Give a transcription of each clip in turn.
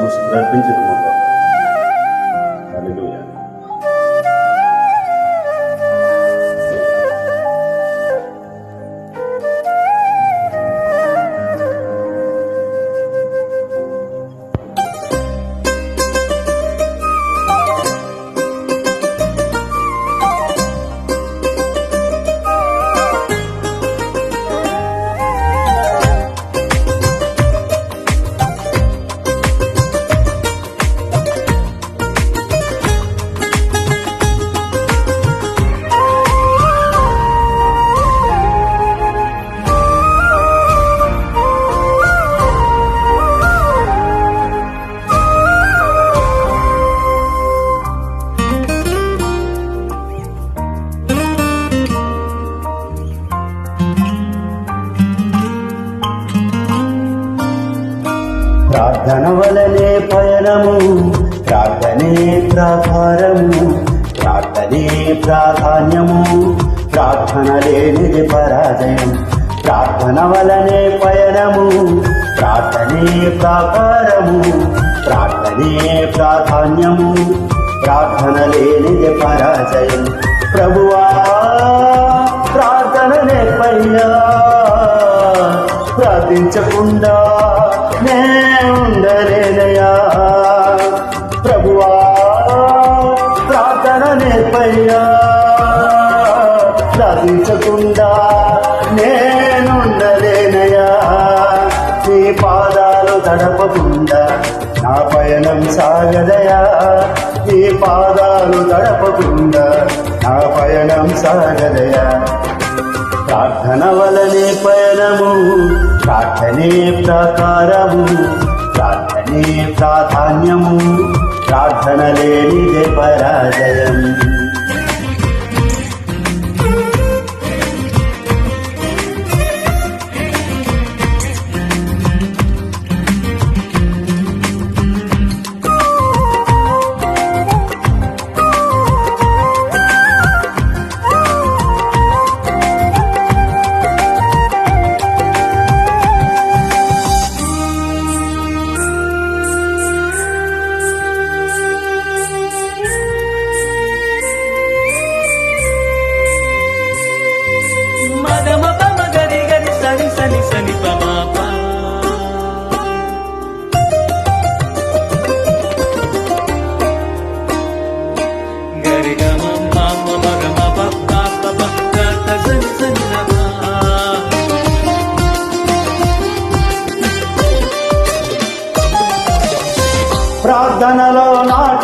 不是在本地的吗？ప్రార్థనే పయనము ప్రార్థనే ప్రాకారము ప్రార్థనే ప్రాధాన్యము ప్రార్థన లేనిది పరాజయం ప్రార్థన వలనే పయనము ప్రార్థనే ప్రాకారము ప్రార్థనే ప్రాధాన్యము ప్రార్థన లేనిది పరాజయం. ప్రభువా ప్రార్థననే పయ్యా ప్రార్థించకుండా నే ఉండలేనయా ప్రార్థన నేర్పయ్యా ప్రార్థించకుండా నేనుండలేనయా నీ పాదాలు తడపకుండా నా పయనం సాగదయా నీ పాదాలు తడపకుండా నా పయనం సాగదయా ప్రార్థన వలనే పయనము ప్రార్థనే ప్రాకారము ప్రార్థనే ప్రాధాన్యము ప్రార్థన లేనిదే పరాజయం.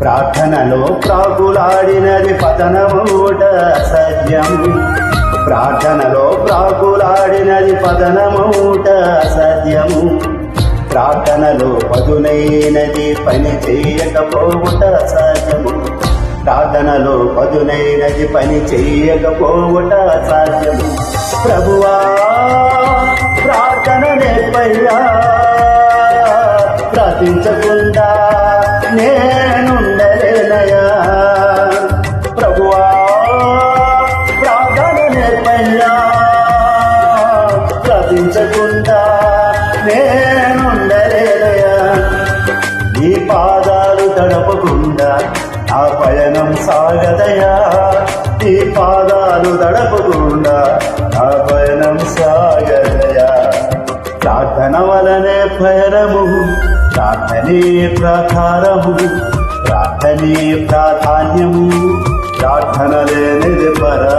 ప్రార్థనలో ప్రాకులాడినది పతనమూట సత్యం ప్రార్థనలో ప్రాకులాడినది పతనమూట అసాధ్యము ప్రార్థనలో పదునైనది పని చేయకపోవుట సత్యము ప్రార్థనలో పదునైనది పని చేయకపోవుట అసాధ్యము ప్రభువా ప్రార్థన నేర్పయ్యా. ప్రార్థించకుండా ప్రార్థన నేర్పయ్యా ప్రార్థించకుండా నీ పాదాలు తడపకుండా ఆ పయనం సాగదయా నీ పాదాలు తడపకుండా ఆ పయనం సాగదయా ప్రార్థన వలనే పయనము ప్రార్థనే ప్రకారము ప్రార్థనే ప్రాధాన్యము ప్రార్థన లేనిది పరా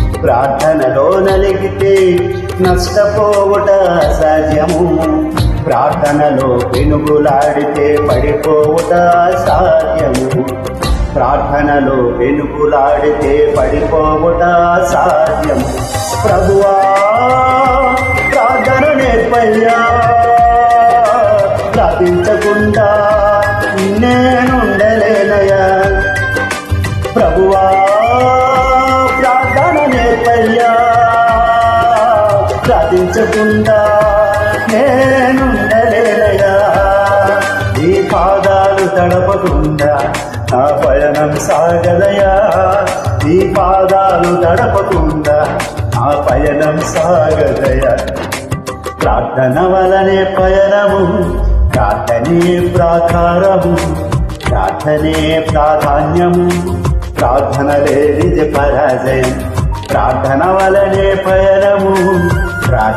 ప్రార్థనలో నలిగితే నష్టపోవుట అసాధ్యము ప్రార్థనలో వెనుగులాడితే పడిపోవుట అసాధ్యము ప్రార్థనలో వెనుగులాడితే పడిపోవుట సాధ్యము. ప్రార్థించకుండా నేనుండలేనయ్యా ఈ పాదాలు తడపకుండా నా పయనం సాగదయా ఈ పాదాలు తడపకుండా నా పయనం సాగదయా ప్రార్థన వలనే పయనము ప్రార్థనే ప్రాకారము ప్రార్థనే ప్రాధాన్యము ప్రార్థన లేనిది పరాజయం. ప్రార్థన వలనే పయనము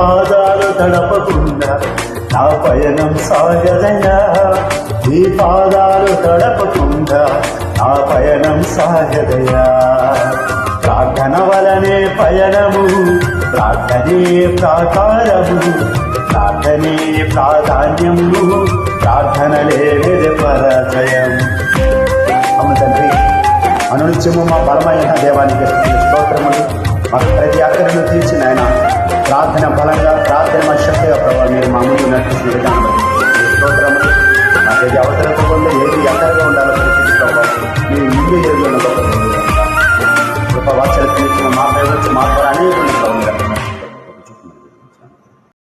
పాదాలు తడపకుండా నా పయనం సాగదయా నీ పాదాలు తడపకుండా నా పయనం సాగదయా ప్రార్థన వలనే పయనము ప్రార్థనే ప్రాకారము ప్రార్థనే ప్రాధాన్యము ప్రార్థనలే పరాజయం అమ్మ తండ్రి అనునిత్యము మా బలమైన దేవానికి స్తోత్రములు. ప్రతి అక్కడిని తీర్చిన ఆయన ప్రార్థన బలంగా ప్రార్థన